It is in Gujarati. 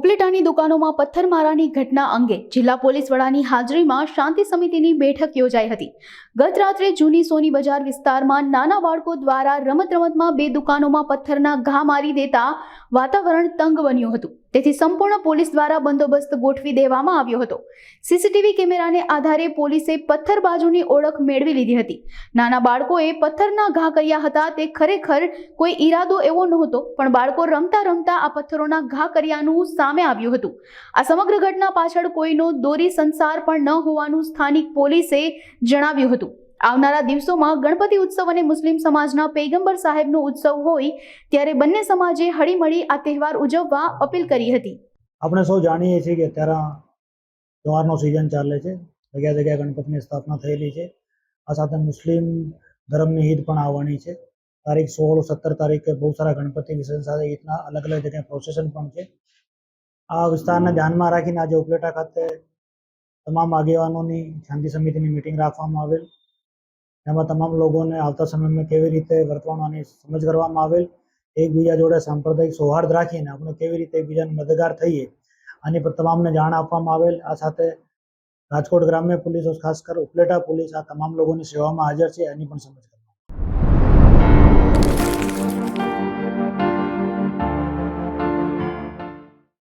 ઉપલેટાની દુકાનોમાં પથ્થરમારાની ઘટના અંગે જિલ્લા પોલીસ વડાની હાજરીમાં શાંતિ સમિતિની બેઠક યોજાઈ હતી. ગત રાત્રે જૂની સોની બજાર વિસ્તારમાં નાના બાળકો દ્વારા રમત રમતમાં બે દુકાનોમાં પથ્થરના ઘા મારી દેતા વાતાવરણ તંગ બન્યું હતું. તેથી સંપૂર્ણ પોલીસ દ્વારા બંદોબસ્ત ગોઠવી દેવામાં આવ્યો હતો. સીસીટીવી કેમેરાને આધારે પોલીસે પથ્થરબાજુની ઓળખ મેળવી લીધી હતી. નાના બાળકોએ પથ્થરના ઘા કર્યા હતા. તે ખરેખર કોઈ ઈરાદો એવો નહોતો, પણ બાળકો રમતા રમતા આ પથ્થરોના ઘા કર્યાનું સામે આવ્યું હતું. આ સમગ્ર ઘટના પાછળ કોઈનો દોરી સંસાર પણ ન હોવાનું સ્થાનિક પોલીસે જણાવ્યું હતું. આવનારા દિવસોમાં ગણપતિ ઉત્સવ અને મુસ્લિમ સમાજના પૈગંબર સાહેબનો ઉત્સવ હોય ત્યારે બંને સમાજે હળીમળી આ તહેવાર ઉજવવા અપીલ કરી હતી. આપણે સૌ જાણીએ છીએ કે અત્યારે તહેવારનો સિઝન ચાલે છે. જગ્યા જગ્યાએ ગણપતિની સ્થાપના થયેલી છે. આ સાથે મુસ્લિમ ધર્મની ઈદ પણ આવવાની છે. તારીખ સોળ સત્તર તારીખે બહુ સારા ગણપતિ વિસર્જન સાથે ઈદના અલગ અલગ જગ્યાએ પ્રોસેસન પણ છે. આ વિસ્તારને ધ્યાનમાં રાખીને આજે ઉપલેટા ખાતે તમામ આગેવાનોની શાંતિ સમિતિની મિટિંગ રાખવામાં આવેલ. એમાં તમામ લોકોને આવતા સમયમાં કેવી રીતે વર્તવાની સમજ કરવામાં આવેલ, એકબીજા જોડે સાંપ્રદાયિક સૌહાર્દ રાખીને આપણે કેવી રીતે એકબીજાને મદદગાર થઈએ, આની પર તમામને જાણ આપવામાં આવેલ. આ સાથે રાજકોટ ગ્રામ્ય પોલીસ, ખાસ કર ઉપલેટા પોલીસ આ તમામ લોકોની સેવામાં હાજર છે, એની પણ સમજ